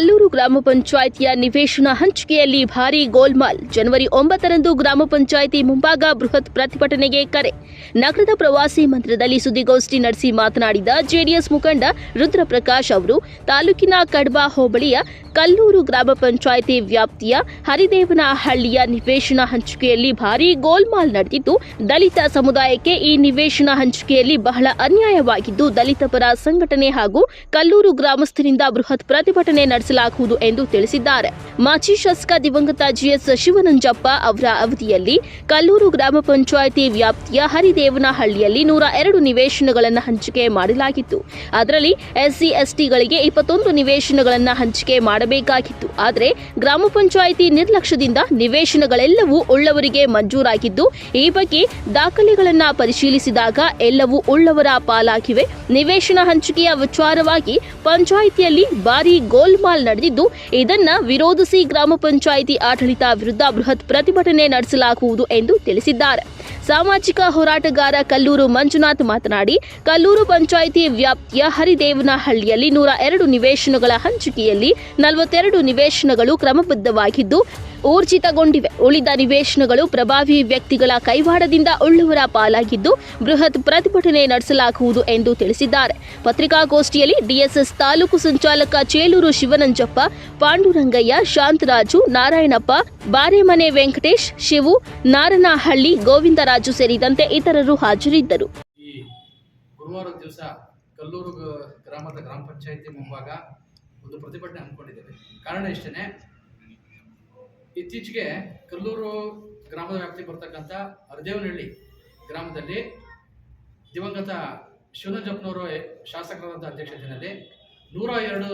ಕಲ್ಲೂರು ಗ್ರಾಮ ಪಂಚಾಯಿತಿಯ ನಿವೇಶನ ಹಂಚಿಕೆಯಲ್ಲಿ ಭಾರೀ ಗೋಲ್ಮಾಲ್. ಜನವರಿ ಒಂಬತ್ತರಂದು ಗ್ರಾಮ ಪಂಚಾಯಿತಿ ಮುಂಭಾಗ ಬೃಹತ್ ಪ್ರತಿಭಟನೆಗೆ ಕರೆ. ನಗರದ ಪ್ರವಾಸಿ ಮಂದಿರದಲ್ಲಿ ಸುದ್ದಿಗೋಷ್ಠಿ ನಡೆಸಿ ಮಾತನಾಡಿದ ಜೆಡಿಎಸ್ ಮುಖಂಡ ರುದ್ರಪ್ರಕಾಶ್ ಅವರು, ತಾಲೂಕಿನ ಕಡ್ಬಾ ಹೋಬಳಿಯ ಕಲ್ಲೂರು ಗ್ರಾಮ ಪಂಚಾಯಿತಿ ವ್ಯಾಪ್ತಿಯ ಹರಿದೇವನಹಳ್ಳಿಯ ನಿವೇಶನ ಹಂಚಿಕೆಯಲ್ಲಿ ಭಾರೀ ಗೋಲ್ಮಾಲ್ ನಡೆದಿದ್ದು, ದಲಿತ ಸಮುದಾಯಕ್ಕೆ ಈ ನಿವೇಶನ ಹಂಚಿಕೆಯಲ್ಲಿ ಬಹಳ ಅನ್ಯಾಯವಾಗಿದ್ದು, ದಲಿತ ಪರ ಸಂಘಟನೆ ಹಾಗೂ ಕಲ್ಲೂರು ಗ್ರಾಮಸ್ಥರಿಂದ ಬೃಹತ್ ಪ್ರತಿಭಟನೆ ನಡೆಸಲಾಗುವುದು ಎಂದು ತಿಳಿಸಿದ್ದಾರೆ. ಮಾಜಿ ಶಾಸಕ ದಿವಂಗತ ಜಿಎಸ್ ಶಿವನಂಜಪ್ಪ ಅವರ ಅವಧಿಯಲ್ಲಿ ಕಲ್ಲೂರು ಗ್ರಾಮ ಪಂಚಾಯಿತಿ ವ್ಯಾಪ್ತಿಯ ಹರಿದೇವನಹಳ್ಳಿಯಲ್ಲಿ ನೂರ ಎರಡು ನಿವೇಶನಗಳನ್ನು ಹಂಚಿಕೆ ಮಾಡಲಾಗಿತ್ತು. ಅದರಲ್ಲಿ ಎಸ್ಸಿ, ಎಸ್ಟಿಗಳಿಗೆ ಇಪ್ಪತ್ತೊಂದು ನಿವೇಶನಗಳನ್ನು ಹಂಚಿಕೆ ಮಾಡಬೇಕಾಗಿತ್ತು. ಆದರೆ ಗ್ರಾಮ ಪಂಚಾಯಿತಿ ನಿರ್ಲಕ್ಷ್ಯದಿಂದ ನಿವೇಶನಗಳೆಲ್ಲವೂ ಉಳ್ಳವರಿಗೆ ಮಂಜೂರಾಗಿದ್ದು, ಈ ಬಗ್ಗೆ ದಾಖಲೆಗಳನ್ನು ಪರಿಶೀಲಿಸಿದಾಗ ಎಲ್ಲವೂ ಉಳ್ಳವರ ಪಾಲಾಗಿವೆ. ನಿವೇಶನ ಹಂಚಿಕೆಯ ವಿಚಾರವಾಗಿ ಪಂಚಾಯಿತಿಯಲ್ಲಿ ಭಾರೀ ಗೋಲ್ಮಾಲ್ ನಡೆದಿದ್ದು ಇದನ್ನ ವಿರೋಧಿಸಿ ಗ್ರಾಮ ಪಂಚಾಯಿತಿ ಆಡಳಿತ ವಿರುದ್ಧ ಬೃಹತ್ ಪ್ರತಿಭಟನೆ ನಡೆಸಲಾಗುವುದು ಎಂದು ತಿಳಿಸಿದ್ದಾರೆ. ಸಾಮಾಜಿಕ ಹೋರಾಟಗಾರ ಕಲ್ಲೂರು ಮಂಜುನಾಥ್ ಮಾತನಾಡಿ, ಕಲ್ಲೂರು ಪಂಚಾಯಿತಿ ವ್ಯಾಪ್ತಿಯ ಹರಿದೇವನಹಳ್ಳಿಯಲ್ಲಿ ನೂರ ಎರಡು ನಿವೇಶನಗಳ ಹಂಚಿಕೆಯಲ್ಲಿ ನಲವತ್ತೆರಡು ನಿವೇಶನಗಳು ಕ್ರಮಬದ್ಧವಾಗಿದ್ದು, ಊರ್ಜಿತಗೊಂಡಿವೆ. ಉಳಿದ ನಿವೇಶನಗಳು ಪ್ರಭಾವಿ ವ್ಯಕ್ತಿಗಳ ಕೈವಾಡದಿಂದ ಉಳ್ಳುವರ ಪಾಲಾಗಿದ್ದು, ಬೃಹತ್ ಪ್ರತಿಭಟನೆ ನಡೆಸಲಾಗುವುದು ಎಂದು ತಿಳಿಸಿದ್ದಾರೆ. ಪತ್ರಿಕಾಗೋಷ್ಠಿಯಲ್ಲಿ ಡಿಎಸ್ಎಸ್ ತಾಲೂಕು ಸಂಚಾಲಕ ಚೇಲೂರು ಶಿವನಂಜಪ್ಪ, ಪಾಂಡುರಂಗಯ್ಯ, ಶಾಂತರಾಜು, ನಾರಾಯಣಪ್ಪ, ಬಾರೆಮನೆ ವೆಂಕಟೇಶ್, ಶಿವು, ನಾರನಹಳ್ಳಿ ಗೋವಿಂದರಾಜು ಸೇರಿದಂತೆ ಇತರರು ಹಾಜರಿದ್ದರು. ಗುರುವಾರ ದಿವಸ ಕಲ್ಲೂರು ಗ್ರಾಮದ ಗ್ರಾಮ ಪಂಚಾಯತಿ ಮುಂಭಾಗ ಒಂದು ಪ್ರತಿಭಟನೆ ಹಮ್ಮಿಕೊಂಡಿದ್ದೇವೆ. ಕಾರಣ ಇಷ್ಟೇ ಇತ್ತೀಚೆಗೆ ಕಲ್ಲೂರು ಗ್ರಾಮದ ವ್ಯಾಪ್ತಿಗೆ ಬರ್ತಕ್ಕಂಥ ಹರದೇವನಹಳ್ಳಿ ಗ್ರಾಮದಲ್ಲಿ ದಿವಂಗತ ಶಿವನಂಜಪ್ಪನವರು ಶಾಸಕರಾದ ಅಧ್ಯಕ್ಷತೆಯಲ್ಲಿ ನೂರ ಎರಡು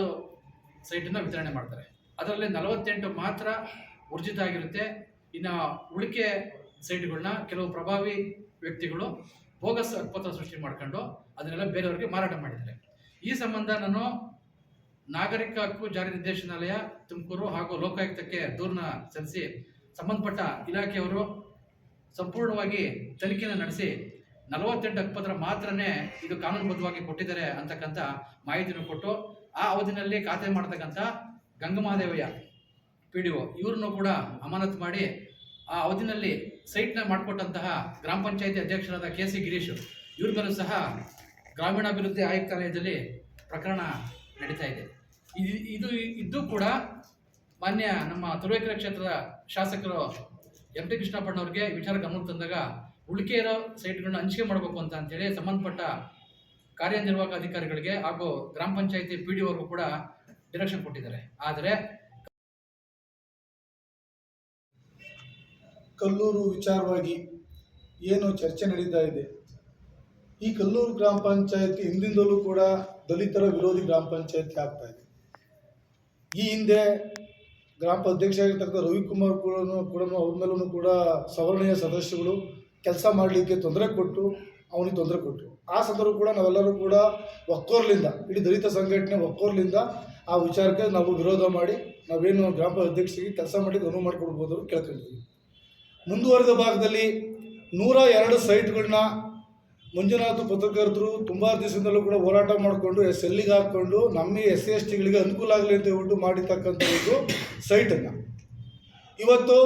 ಸೈಟನ್ನು ವಿತರಣೆ ಮಾಡ್ತಾರೆ. ಅದರಲ್ಲಿ ನಲವತ್ತೆಂಟು ಮಾತ್ರ ಊರ್ಜಿತ ಆಗಿರುತ್ತೆ. ಇನ್ನು ಉಳಿಕೆ ಸೈಟ್ಗಳನ್ನ ಕೆಲವು ಪ್ರಭಾವಿ ವ್ಯಕ್ತಿಗಳು ಬೋಗಸ್ ಹಕ್ಕುಪತ್ರ ಸೃಷ್ಟಿ ಮಾಡ್ಕೊಂಡು ಅದನ್ನೆಲ್ಲ ಬೇರೆಯವರಿಗೆ ಮಾರಾಟ ಮಾಡಿದ್ದಾರೆ. ಈ ಸಂಬಂಧ ನಾನು ನಾಗರಿಕ ಹಕ್ಕು ಜಾರಿ ನಿರ್ದೇಶನಾಲಯ, ತುಮಕೂರು ಹಾಗೂ ಲೋಕಾಯುಕ್ತಕ್ಕೆ ದೂರನ್ನ ಸಲ್ಲಿಸಿ ಸಂಬಂಧಪಟ್ಟ ಇಲಾಖೆಯವರು ಸಂಪೂರ್ಣವಾಗಿ ತನಿಖೆಯನ್ನು ನಡೆಸಿ ನಲವತ್ತೆಂಟು ಹಕ್ಕುಪತ್ರ ಮಾತ್ರನೇ ಇದು ಕಾನೂನುಬದ್ಧವಾಗಿ ಕೊಟ್ಟಿದ್ದಾರೆ ಅಂತಕ್ಕಂಥ ಮಾಹಿತಿಯನ್ನು ಕೊಟ್ಟು ಆ ಅವಧಿನಲ್ಲಿ ಖಾತೆ ಮಾಡ್ತಕ್ಕಂಥ ಗಂಗಮಹಾದೇವಯ್ಯ ಪಿ ಡಿ ಒ, ಇವ್ರನ್ನು ಕೂಡ ಅಮಾನತ್ ಮಾಡಿ ಆ ಅವಧಿನಲ್ಲಿ ಸೈಟ್ನ ಮಾಡಿಕೊಟ್ಟಂತಹ ಗ್ರಾಮ ಪಂಚಾಯತಿ ಅಧ್ಯಕ್ಷರಾದ ಕೆ ಸಿ ಗಿರೀಶ್ ಇವ್ರ ಮೇಲೂ ಸಹ ಗ್ರಾಮೀಣಾಭಿವೃದ್ಧಿ ಆಯುಕ್ತಾಲಯದಲ್ಲಿ ಪ್ರಕರಣ ನಡೀತಾ ಇದೆ. ಇದು ಇದು ಇದ್ದು ಕೂಡ ಮಾನ್ಯ ನಮ್ಮ ತುರುವೇಕೆರೆ ಕ್ಷೇತ್ರದ ಶಾಸಕರು ಎಂ ಟಿ ಕೃಷ್ಣಪ್ಪಣ್ಣವ್ರಿಗೆ ವಿಚಾರ ಗಮನ ತಂದಾಗ ಉಳಿಕೆ ಇರೋ ಸೈಟ್ಗಳನ್ನ ಹಂಚಿಕೆ ಮಾಡಬೇಕು ಅಂತ ಅಂತೇಳಿ ಸಂಬಂಧಪಟ್ಟ ಕಾರ್ಯನಿರ್ವಾಹಕ ಅಧಿಕಾರಿಗಳಿಗೆ ಹಾಗೂ ಗ್ರಾಮ ಪಂಚಾಯತಿ ಪಿ ಡಿ ಕೂಡ ಡಿರೆಕ್ಷನ್ ಕೊಟ್ಟಿದ್ದಾರೆ. ಆದರೆ ಕಲ್ಲೂರು ವಿಚಾರವಾಗಿ ಏನು ಚರ್ಚೆ ನಡೀತಾ ಇದೆ. ಈ ಕಲ್ಲೂರು ಗ್ರಾಮ ಪಂಚಾಯತಿ ಹಿಂದಿಂದಲೂ ಕೂಡ ದಲಿತರ ವಿರೋಧಿ ಗ್ರಾಮ ಪಂಚಾಯತಿ ಆಗ್ತಾ ಇದೆ. ಈ ಹಿಂದೆ ಗ್ರಾಮ ಅಧ್ಯಕ್ಷ ಆಗಿರ್ತಕ್ಕಂಥ ರವಿಕುಮಾರ್ ಕೂಡ ಕೂಡ ಅವ್ರ ಮೇಲೂ ಕೂಡ ಸವರ್ಣೀಯ ಸದಸ್ಯಗಳು ಕೆಲಸ ಮಾಡಲಿಕ್ಕೆ ತೊಂದರೆ ಕೊಟ್ಟು ಅವನಿಗೆ ತೊಂದರೆ ಕೊಟ್ಟರು. ಆ ಸಂದರ್ಭ ಕೂಡ ನಾವೆಲ್ಲರೂ ಕೂಡ ಒಕ್ಕೋರ್ಲಿಂದ, ಇಡೀ ದಲಿತ ಸಂಘಟನೆ ಒಕ್ಕೋರ್ಲಿಂದ ಆ ವಿಚಾರಕ್ಕೆ ನಾವು ವಿರೋಧ ಮಾಡಿ ನಾವೇನು ಗ್ರಾಮ ಅಧ್ಯಕ್ಷರಿಗೆ ಕೆಲಸ ಮಾಡಿ ಅನುವು ಮಾಡಿಕೊಡ್ಬೋದು ಕೇಳ್ಕೊಂಡಿದ್ದೀವಿ. ಮುಂದುವರೆದ ಭಾಗದಲ್ಲಿ ನೂರ ಎರಡು ಸೈಟ್ಗಳನ್ನ ಮಂಜುನಾಥ ಪತ್ರಕರ್ತರು ತುಂಬ ದಿವಸದಿಂದಲೂ ಕೂಡ ಹೋರಾಟ ಮಾಡಿಕೊಂಡು ಎಸ್ ಎಲ್ಲಿಗೆ ಹಾಕ್ಕೊಂಡು ನಮ್ಮ ಎಸ್ ಸಿ ಎಸ್ ಟಿಗಳಿಗೆ ಅನುಕೂಲ ಆಗಲಿ ಅಂತ ಹೇಳ್ಬಿಟ್ಟು ಮಾಡಿರ್ತಕ್ಕಂಥ ಒಂದು ಸೈಟನ್ನು. ಇವತ್ತು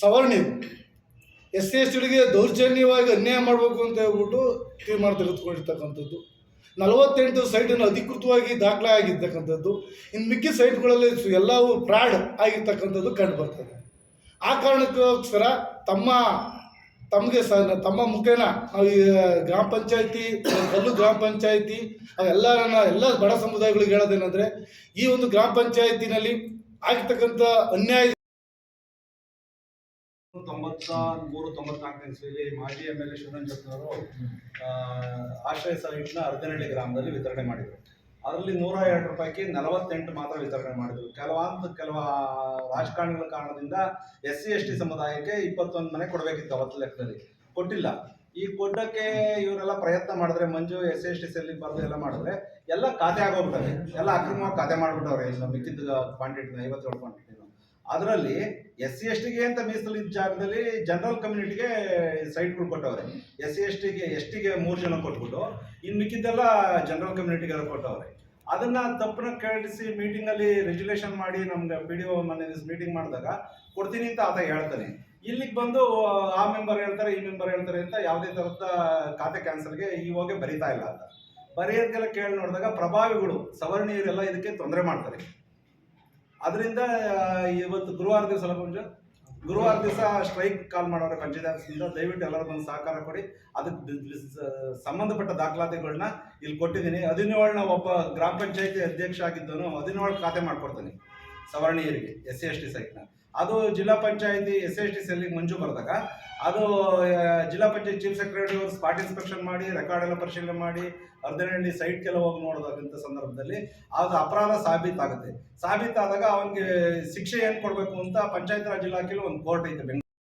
ಸವರ್ಣಿ. ಎಸ್ ಸಿ ಎಸ್ ಟಿಗಳಿಗೆ ದೌರ್ಜನ್ಯವಾಗಿ ಅನ್ಯಾಯ ಮಾಡಬೇಕು ಅಂತ ಹೇಳ್ಬಿಟ್ಟು ತೀರ್ಮಾನ ತೆಗೆದುಕೊಂಡಿರ್ತಕ್ಕಂಥದ್ದು. ನಲವತ್ತೆಂಟು ಸೈಟನ್ನು ಅಧಿಕೃತವಾಗಿ ದಾಖಲೆ ಆಗಿರ್ತಕ್ಕಂಥದ್ದು ಇನ್ನು ಮಿಕ್ಕಿ ಸೈಟ್ಗಳಲ್ಲಿ ಎಲ್ಲವೂ ಪ್ರಾಡ್ ಆಗಿರ್ತಕ್ಕಂಥದ್ದು ಕಂಡು ಬರ್ತದೆ ಆ ಕಾರಣಕ್ಕೋಸ್ಕರ ತಮ್ಮ, ತಮಗೆ ಸ, ತಮ್ಮ ಮುಖೇನ ನಾವು ಈ ಗ್ರಾಮ ಪಂಚಾಯತಿ, ಕಲ್ಲು ಗ್ರಾಮ ಪಂಚಾಯತಿ ಅವೆಲ್ಲರನ್ನ ಎಲ್ಲ ಬಡ ಸಮುದಾಯಗಳಿಗೆ ಹೇಳೋದೇನೆಂದರೆ, ಈ ಒಂದು ಗ್ರಾಮ ಪಂಚಾಯತಿನಲ್ಲಿ ಆಗಿರ್ತಕ್ಕಂಥ ಅನ್ಯಾಯ ತೊಂಬತ್ತ ಮೂರು ತೊಂಬತ್ನಾಲ್ಕನೇ ಇಸ್ವಿಯಲ್ಲಿ ಮಾಜಿ ಎಂ ಎಲ್ ಎ ಶಿವರಂಜಪ್ಪನವರು ಆಶ್ರಯ ಸೈಟ್ನ ಅರ್ಧನಹಳ್ಳಿ ಗ್ರಾಮದಲ್ಲಿ ವಿತರಣೆ ಮಾಡಿದರು. ಅದರಲ್ಲಿ ನೂರ ಎರಡು ರೂಪಾಯಿಗೆ ನಲವತ್ತೆಂಟು ಮಾತ್ರ ವಿತರಣೆ ಮಾಡಿದರು. ಕೆಲವೊಂದು ಕೆಲವ ರಾಜಕಾರಣಿಗಳ ಕಾರಣದಿಂದ ಎಸ್ ಸಿ, ಎಸ್ ಟಿ ಸಮುದಾಯಕ್ಕೆ ಇಪ್ಪತ್ತೊಂದು ಮನೆ ಕೊಡಬೇಕಿತ್ತು ಅವತ್ತು ಲೆಕ್ಕದಲ್ಲಿ. ಕೊಟ್ಟಿಲ್ಲ. ಈ ಕೊಟ್ಟಕ್ಕೆ ಇವರೆಲ್ಲ ಪ್ರಯತ್ನ ಮಾಡಿದ್ರೆ, ಮಂಜು, ಎಸ್ ಎಸ್ ಟಿ ಸೆಲ್ಲಿ ಬರೆದು ಎಲ್ಲ ಮಾಡಿದ್ರೆ ಎಲ್ಲ ಖಾತೆ ಆಗೋಗ್ತದೆ ಎಲ್ಲ ಅಕ್ರಮವಾಗಿ ಖಾತೆ ಮಾಡಿಬಿಟ್ಟವ್ರೆ. ಮಿಕ್ಕಿದ್ದ ಕ್ವಾಂಟಿಟಿನ ಐವತ್ತೇಳು ಕ್ವಾಂಟಿಟಿನ ಅದರಲ್ಲಿ ಎಸ್ ಸಿ ಎಸ್ ಟಿಗೆ ಅಂತ ಮೀಸಲಿದ್ದ ಜಾಗದಲ್ಲಿ ಜನರಲ್ ಕಮ್ಯುನಿಟಿಗೆ ಸೈಟ್ಗಳು ಕೊಟ್ಟವ್ರೆ. ಎಸ್ ಸಿ ಎಸ್ ಟಿಗೆ ಎಸ್ ಟಿಗೆ ಮೂರು ಜನ ಕೊಟ್ಬಿಟ್ಟು ಇನ್ನು ಮಿಕ್ಕಿದ್ದೆಲ್ಲ ಜನರಲ್ ಕಮ್ಯುನಿಟಿಗೆ ಕೊಟ್ಟವ್ರೆ. ಅದನ್ನ ತಪ್ಪನ್ನ ಕೇಳಿಸಿ ಮೀಟಿಂಗಲ್ಲಿ ರೆಜುಲೇಷನ್ ಮಾಡಿ ನಮ್ಗೆ ಪಿ ಡಿ ಒ ಮೊನ್ನೆ ಮೀಟಿಂಗ್ ಮಾಡಿದಾಗ ಕೊಡ್ತೀನಿ ಅಂತ ಆತ ಹೇಳ್ತಾನೆ. ಇಲ್ಲಿಗೆ ಬಂದು, ಆ ಮೆಂಬರ್ ಹೇಳ್ತಾರೆ, ಈ ಮೆಂಬರ್ ಹೇಳ್ತಾರೆ ಅಂತ ಯಾವುದೇ ಥರದ ಖಾತೆ ಕ್ಯಾನ್ಸಲ್ಗೆ ಇವಾಗ ಬರಿತಾ ಇಲ್ಲ ಅಂತ. ಬರೆಯೋದಕ್ಕೆಲ್ಲ ಕೇಳಿ ನೋಡಿದಾಗ ಪ್ರಭಾವಿಗಳು, ಸವರ್ಣೀಯರೆಲ್ಲ ಇದಕ್ಕೆ ತೊಂದರೆ ಮಾಡ್ತಾರೆ. ಅದರಿಂದ ಇವತ್ತು ಗುರುವಾರ ದಿವಸ ಅಲ್ಲ ಗುರುವಾರ ದಿವಸ ಸ್ಟ್ರೈಕ್ ಕಾಲ್ ಮಾಡೋರು ಪಂಚಾಯತ್ ದಯವಿಟ್ಟು ಎಲ್ಲರೂ ಬಂದು ಸಹಕಾರ ಕೊಡಿ. ಅದಕ್ಕೆ ಸಂಬಂಧಪಟ್ಟ ದಾಖಲಾತಿಗಳನ್ನ ಇಲ್ಲಿ ಕೊಟ್ಟಿದ್ದೀನಿ. ಹದಿನೇಳನ ಒಬ್ಬ ಗ್ರಾಮ ಪಂಚಾಯತಿ ಅಧ್ಯಕ್ಷ ಆಗಿದ್ದನು ಹದಿನೇಳು ಖಾತೆ ಮಾಡ್ಕೊಡ್ತೀನಿ ಸವರ್ಣೀಯರಿಗೆ ಎಸ್ ಸಿ ಎಸ್ ಟಿ ಸೈಟ್ನ ಅದು ಜಿಲ್ಲಾ ಪಂಚಾಯತಿ ಎಸ್ ಎಸ್ ಟಿ ಸೆಲ್ಲಿಗೆ ಮಂಜು ಬರೆದಾಗ, ಅದು ಜಿಲ್ಲಾ ಪಂಚಾಯತ್ ಚೀಫ್ ಸೆಕ್ರೆಟರಿ ಅವರು ಸ್ಪಾಟ್ ಇನ್ಸ್ಪೆಕ್ಷನ್ ಮಾಡಿ, ರೆಕಾರ್ಡ್ ಎಲ್ಲ ಪರಿಶೀಲನೆ ಮಾಡಿ, ಅರ್ಧನಹಳ್ಳಿ ಸೈಟ್ಗೆಲ್ಲ ಹೋಗಿ ನೋಡೋದಂಥ ಸಂದರ್ಭದಲ್ಲಿ ಅದು ಅಪರಾಧ ಸಾಬೀತಾಗುತ್ತೆ. ಸಾಬೀತಾದಾಗ ಅವನಿಗೆ ಶಿಕ್ಷೆ ಏನು ಕೊಡಬೇಕು ಅಂತ ಪಂಚಾಯತ್ ರಾಜ್ ಇಲಾಖೆಯಲ್ಲಿ ಒಂದು ಕೋರ್ಟ್ ಐತೆ